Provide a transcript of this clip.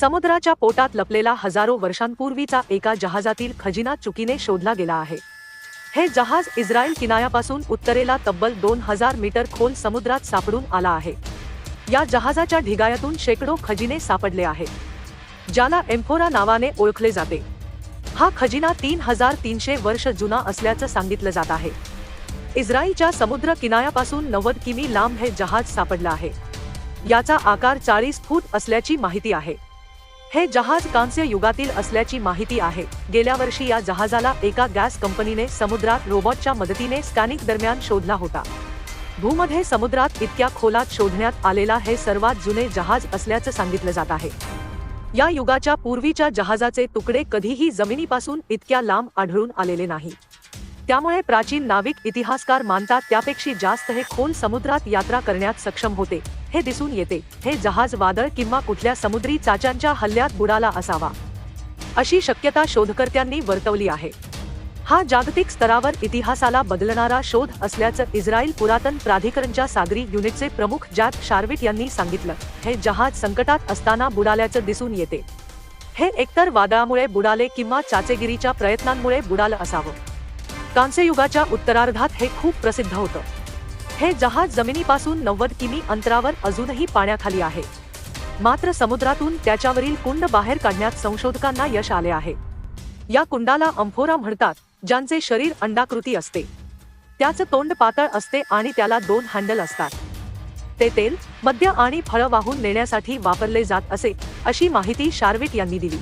समुद्राच्या पोटात लपलेला हजारो वर्षांपूर्वीचा एका जहाजातील खजिना चुकीने शोधला गेला आहे. हे जहाज इस्रायल किनाऱ्यापासून उत्तरेला तब्बल दोन हजार मीटर खोल समुद्रात सापडून आला आहे. या जहाजाच्या ढिगायातून शेकडो खजिने सापडले आहेत. ज्याला एम्फोरा नावाने ओळखले जाते. हा खजिना तीन हजार तीनशे वर्ष जुना असल्याचं सांगितलं जात आहे. इस्रायलच्या समुद्र किनाऱ्यापासून नव्वद किमी लांब हे जहाज सापडलं आहे. याचा आकार चाळीस फूट असल्याची माहिती आहे. हे जहाज कांस्य युगातील असल्याची माहिती आहे. गेल्या वर्षी या जहाजाला एका गॅस कंपनीने समुद्रात रोबोटच्या मदतीने स्कॅनिंग दरम्यान शोधला होता. भूमध्ये समुद्रात इतक्या खोलात शोधण्यात आलेला हे सर्वात जुने जहाज असल्याचं सांगितलं जात आहे. या युगाच्या पूर्वीच्या जहाजाचे तुकडे कधीही जमिनीपासून इतक्या लांब आढळून आलेले नाही. त्यामुळे प्राचीन नाविक इतिहासकार मानतात त्यापेक्षा जास्त हे खोल समुद्रात यात्रा करण्यात सक्षम होते. हे दिसून येते. हे जहाज वादळ किंवा कुठल्या समुद्री चाच्यांच्या हल्ल्यात बुडाला असावा. अशी शक्यता शोधकर्त्यांनी वर्तवली आहे. हा जागतिक स्तरावर इतिहासाला बदलणारा शोध असल्याचं इस्रायल पुरातन प्राधिकरणच्या सागरी युनिटचे प्रमुख जॅक शार्विट यांनी सांगितलं. हे जहाज संकटात असताना बुडाल्याचं दिसून येते. हे एकतर वादळामुळे बुडाले किंवा चाचेगिरीच्या प्रयत्नांमुळे बुडालं असावं. कांस्ययुगाच्या उत्तरार्धात हे खूप प्रसिद्ध होतं. हे जहाज जमिनीपासून नव्वद किमी अंतरावर अजूनही पाण्याखाली आहे. मात्र समुद्रातून त्याच्यावरील कुंड बाहेर काढण्यात संशोधकांना यश आले आहे. या कुंडाला अंफोरा म्हणतात ज्यांचे शरीर अंडाकृती असते. त्याचं तोंड पातळ असते आणि त्याला दोन हँडल असतात. ते तेल मद्य आणि फळं वाहून नेण्यासाठी वापरले जात असे अशी माहिती शार्विट यांनी दिली.